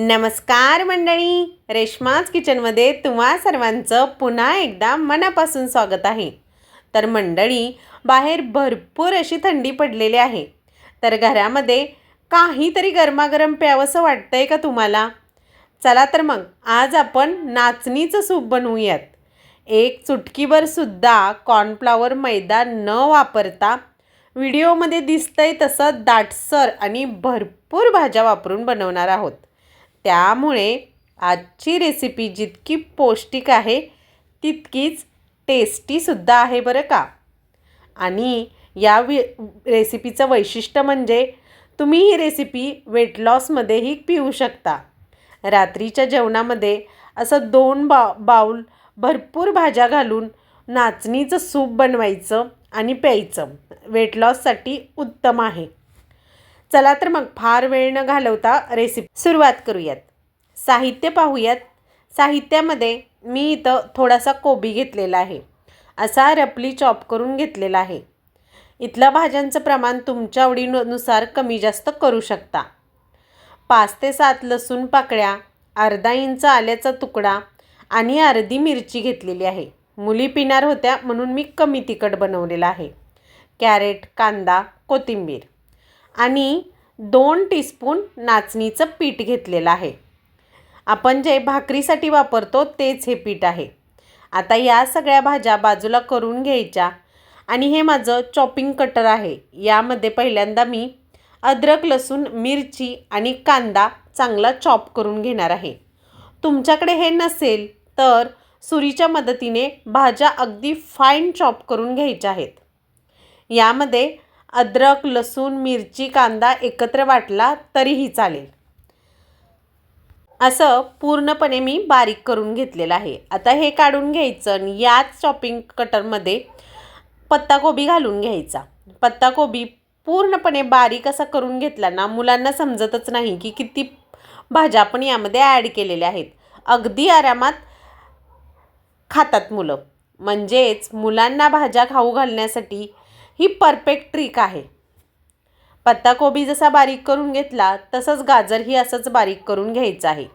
नमस्कार मंडळी रेश्माज किचनमध्ये तुम्हा सर्वांचं पुन्हा एकदा मनापासून स्वागत आहे. तर मंडळी बाहेर भरपूर अशी थंडी पडलेली आहे. तर घरामध्ये काहीतरी गरमागरम प्यावंसं वाटतं आहे का तुम्हाला? चला तर मग आज आपण नाचणीचं सूप बनवूयात. एक चुटकीभरसुद्धा कॉर्नफ्लावर मैदा न वापरता व्हिडिओमध्ये दिसतंय तसं दाटसर आणि भरपूर भाज्या वापरून बनवणार आहोत. त्यामुळे आजची रेसिपी जितकी पौष्टिक आहे तितकीच टेस्टीसुद्धा आहे बरं का? आणि या वि रेसिपीचं वैशिष्ट्य म्हणजे तुम्ही ही रेसिपी वेट लॉसमध्येही पिऊ शकता. रात्रीच्या जेवणामध्ये असं दोन बा बाऊल भरपूर भाज्या घालून नाचणीचं सूप बनवायचं आणि प्यायचं. वेट लॉससाठी उत्तम आहे. चला तर मग फार वेळ न घालवता रेसिपी सुरुवात करूयात. साहित्य पाहूयात. साहित्यामध्ये मी इथं थोडासा कोबी घेतलेला आहे. असा रपली चॉप करून घेतलेला आहे. इथलं भाज्यांचं प्रमाण तुमच्या आवडीनुसार कमी जास्त करू शकता. पाच ते सात लसूण पाकळ्या अर्धा इंच आल्याचा तुकडा आणि अर्धी मिरची घेतलेली आहे. मुली पिणार होत्या म्हणून मी कमी तिखट बनवलेलं आहे. कॅरेट कांदा कोथिंबीर. आणि दोन टीस्पून नाचणीचं पीठ घेतलेलं आहे. आपण जे भाकरीसाठी वापरतो तेच हे पीठ आहे. आता या सगळ्या भाज्या बाजूला करून घ्यायच्या आणि हे माझं चॉपिंग कटर आहे. यामध्ये पहिल्यांदा मी अद्रक लसूण मिरची आणि कांदा चांगला चॉप करून घेणार आहे. तुमच्याकडे हे नसेल तर सुरीच्या मदतीने भाज्या अगदी फाईन चॉप करून घ्यायच्या आहेत. यामध्ये अद्रक लसूण मिरची कांदा एकत्र वाटला तरीही चालेल. असं पूर्णपणे मी बारीक करून घेतलेलं आहे. आता हे काढून घ्यायचं आणि याच चॉपिंग कटरमध्ये पत्ताकोबी घालून घ्यायचा. पत्ताकोबी पूर्णपणे बारीक असा करून घेतला ना मुलांना समजतच नाही की किती भाज्या आपण यामध्ये ॲड केलेल्या आहेत. अगदी आरामात खातात मुलं. म्हणजेच मुलांना भाज्या खाऊ घालण्यासाठी ही परफेक्ट ट्रिक आहे. पत्ताकोबी जसा बारीक करून घेतला तसंच गाजरही असंच बारीक करून घ्यायचं आहे.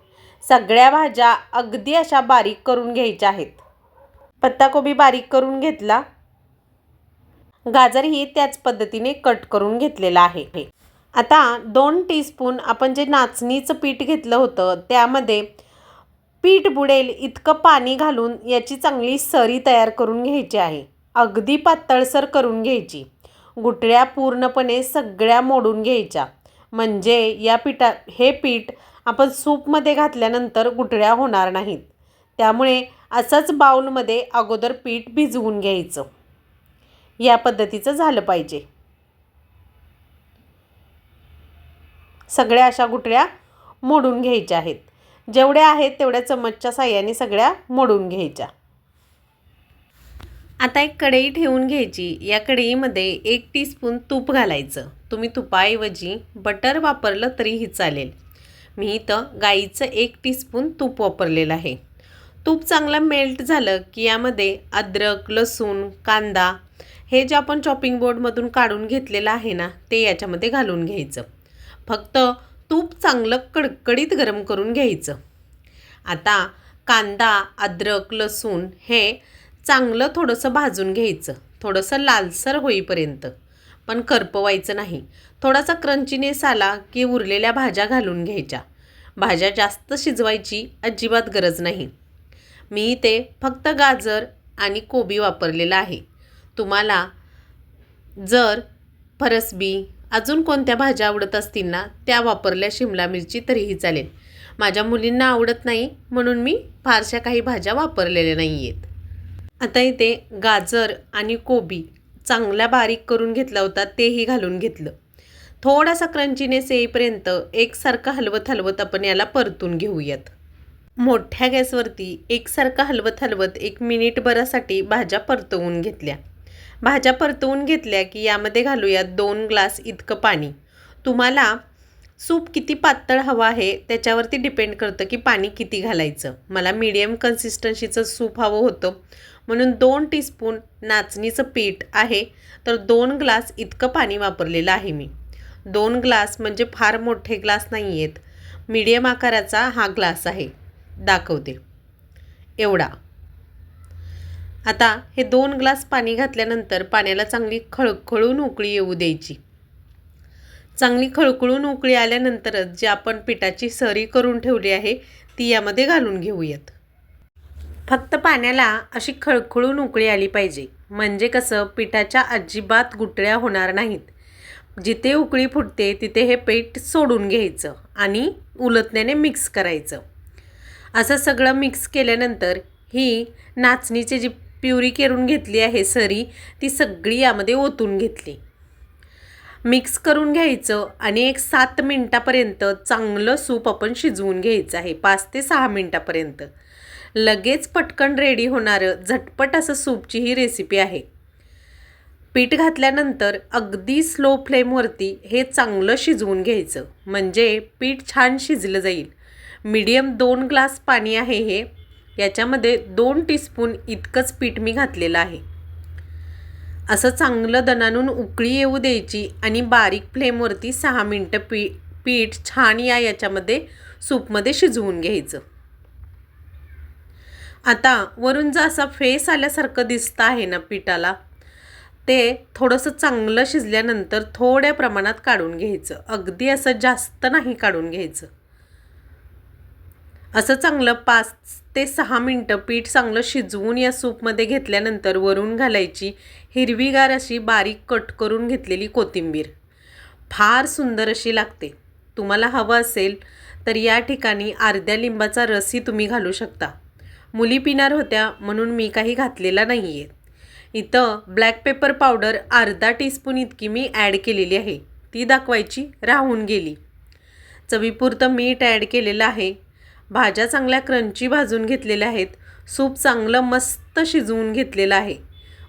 सगळ्या भाज्या अगदी अशा बारीक करून घ्यायच्या आहेत. पत्ताकोबी बारीक करून घेतला. गाजरही त्याच पद्धतीने कट करून घेतलेला आहे. आता दोन टीस्पून आपण जे नाचणीचं पीठ घेतलं होतं त्यामध्ये पीठ बुडेल इतकं पाणी घालून याची चांगली सरी तयार करून घ्यायची आहे. अगदी पातळसर करून घ्यायची. गुटळ्या पूर्णपणे सगळ्या मोडून घ्यायच्या. म्हणजे या पिठा हे पीठ आपण सूपमध्ये घातल्यानंतर गुटळ्या होणार नाहीत. त्यामुळे असंच बाऊलमध्ये अगोदर पीठ भिजवून घ्यायचं. या पद्धतीचं झालं पाहिजे. सगळ्या अशा गुटळ्या मोडून घ्यायच्या आहेत. जेवढ्या आहेत तेवढ्या चमचच्या साह्याने सगळ्या मोडून घ्यायच्या. आता एक कढई ठेवून घ्यायची. या कढईमध्ये एक टीस्पून तूप घालायचं. तुम्ही तुपाऐवजी बटर वापरलं तरीही चालेल. मी इथं गाईचं एक टीस्पून तूप वापरलेलं आहे. तूप चांगलं मेल्ट झालं की यामध्ये अद्रक लसूण कांदा हे जे आपण चॉपिंग बोर्डमधून काढून घेतलेलं आहे ना ते याच्यामध्ये घालून घ्यायचं. फक्त तूप चांगलं कडकडीत गरम करून घ्यायचं. आता कांदा अद्रक लसूण हे चांगलं थोडंसं भाजून घ्यायचं. थोडंसं लालसर होईपर्यंत. पण करपवायचं नाही. थोडासा क्रंचीनेस आला की उरलेल्या भाज्या घालून घ्यायच्या. भाज्या जास्त शिजवायची अजिबात गरज नाही. मी इथे फक्त गाजर आणि कोबी वापरलेला आहे. तुम्हाला जर फरसबी अजून कोणत्या भाज्या आवडत असतील ना त्या वापरल्या शिमला मिरची तरीही चालेल. माझ्या मुलींना आवडत नाही म्हणून मी फारशा काही भाज्या वापरलेल्या नाही आहेत आता इथे गाजर आणि कोबी चांगल्या बारीक करून घेतला होता तेही घालून घेतलं. थोडासा क्रंचीनेस येईपर्यंत एकसारखं हलवत हलवत आपण याला परतून घेऊयात. मोठ्या गॅसवरती एकसारखं हलवत हलवत एक मिनिटभरासाठी भाज्या परतवून घेतल्या. भाज्या परतवून घेतल्या की यामध्ये घालूयात दोन ग्लास इतकं पाणी. तुम्हाला सूप किती पातळ हवं आहे त्याच्यावरती डिपेंड करतं की पाणी किती घालायचं. मला मीडियम कन्सिस्टन्सीचं सूप हवं होतं. म्हणून दोन टीस्पून नाचणीचं पीठ आहे तर दोन ग्लास इतकं पाणी वापरलेलं आहे मी. दोन ग्लास म्हणजे फार मोठे ग्लास नाही आहेत मीडियम आकाराचा हा ग्लास आहे. दाखवते. एवढा. आता हे दोन ग्लास पाणी घातल्यानंतर पाण्याला चांगली खळखळून उकळी येऊ द्यायची. चांगली खळखळून उकळी आल्यानंतरच जी आपण पिठाची सरी करून ठेवली आहे ती यामध्ये घालून घेऊयात. फक्त पाण्याला अशी खळखळून उकळी आली पाहिजे. म्हणजे कसं पिठाच्या अजिबात गुटळ्या होणार नाहीत. जिथे उकळी फुटते तिथे हे पीठ सोडून घ्यायचं आणि उलटण्याने मिक्स करायचं. असं सगळं मिक्स केल्यानंतर ही नाचणीची जी प्युरी करून घेतली आहे सरी ती सगळी यामध्ये ओतून घेतली. मिक्स करून घ्यायचं आणि एक सात मिनटापर्यंत चांगलं सूप आपण शिजवून घ्यायचं आहे. पाच ते सहा मिनटापर्यंत. लगेच पटकन रेडी होणारं झटपट असं सूपची ही रेसिपी आहे. पीठ घातल्यानंतर अगदी स्लो फ्लेमवरती हे चांगलं शिजवून घ्यायचं. म्हणजे पीठ छान शिजलं जाईल. मीडियम दोन ग्लास पाणी आहे हे. याच्यामध्ये दोन टीस्पून इतकंच पीठ मी घातलेलं आहे. असं चांगलं दणानून उकळी येऊ द्यायची आणि बारीक फ्लेमवरती सहा मिनटं पी पीठ छान या याच्यामध्ये सूपमध्ये शिजवून घ्यायचं. आता वरून जर असा फेस आल्यासारखं दिसतं आहे ना पिठाला ते थोडंसं चांगलं शिजल्यानंतर थोड्या प्रमाणात काढून घ्यायचं. अगदी असं जास्त नाही काढून घ्यायचं. असं चांगलं पाच ते सहा मिनटं पीठ चांगलं शिजवून या सूपमध्ये घेतल्यानंतर वरून घालायची हिरवीगार अशी बारीक कट करून घेतलेली कोथिंबीर. फार सुंदर अशी लागते. तुम्हाला हवं असेल तर या ठिकाणी अर्ध्या लिंबाचा रसही तुम्ही घालू शकता. मुली पिणार होत्या म्हणून मी काही घातलेला नाही आहे इथं ब्लॅक पेपर पावडर अर्धा टीस्पून इतकी मी ॲड केलेली आहे. ती दाखवायची राहून गेली. चवीपुरतं मीठ ॲड केलेलं आहे. भाज्या चांगल्या क्रंची भाजून घेतलेल्या आहेत. सूप चांगलं मस्त शिजवून घेतलेलं आहे.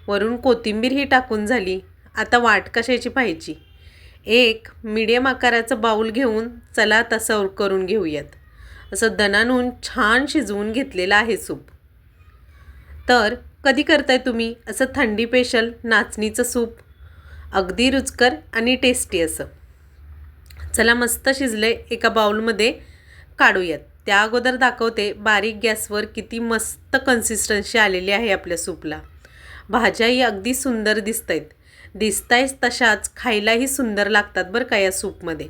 वरून कोथिंबीर ही टाकून झाली. आता वाट कशाची पाहिजे एक मीडियम आकाराचं बाऊल घेऊन चला आता सर्व करून घेऊयात. असं दणानून छान शिजवून घेतलेलं आहे सूप. तर कधी करताय तुम्ही असं थंडी पेशल नाचणीचं सूप? अगदी रुचकर आणि टेस्टी असं. चला मस्त शिजले एका बाउलमध्ये काढूयात. त्या अगोदर दाखवते बारीक गॅसवर किती मस्त कन्सिस्टन्सी आलेली आहे आपल्या सूपला. भाज्याही अगदी सुंदर दिसत आहेत दिसतायच तशाच खायलाही सुंदर लागतात बरं का या सूपमध्ये.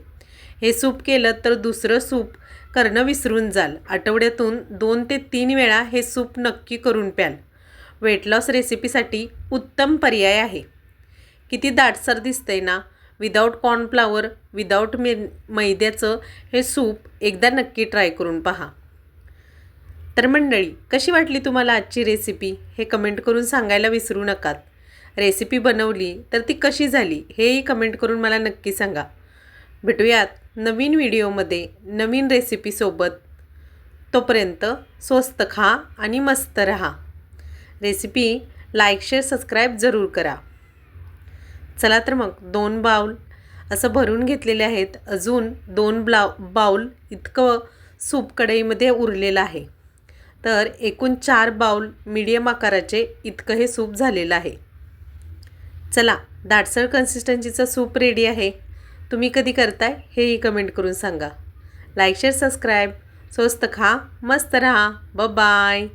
हे सूप केलं तर दुसरं सूप करणं विसरून जाल. आठवड्यातून दोन ते तीन वेळा हे सूप नक्की करून प्याल. वेट लॉस रेसिपीसाठी उत्तम पर्याय आहे. किती दाटसर दिसतंय ना? विदाऊट कॉर्नफ्लावर विदाऊट मे मैद्याचं हे सूप एकदा नक्की ट्राय करून पहा. तर मंडळी कशी वाटली तुम्हाला आजची रेसिपी हे कमेंट करून सांगायला विसरू नकात. रेसिपी बनवली तर ती कशी झाली? हेही कमेंट करून मला नक्की सांगा. भेटूयात. नवीन व्हिडिओमध्ये नवीन रेसिपीसोबत तोपर्यंत स्वस्त खा आणि मस्त रहा. रेसिपी लाईक शेअर सबस्क्राईब जरूर करा. चला तर मग दोन बाऊल असं भरून घेतलेले आहेत. अजून दोन ब्लाव बाऊल इतकं सूप कढईमध्ये उरलेलं आहे. तर एकूण चार बाऊल मीडियम आकाराचे इतकं हे सूप झालेलं आहे. चला दाटसर कन्सिस्टन्सीचं सूप रेडी आहे. तुम्ही कधी करताय हेही कमेंट करून सांगा. लाईक शेअर सबस्क्राईब स्वस्त खा मस्त रहा. ब बाय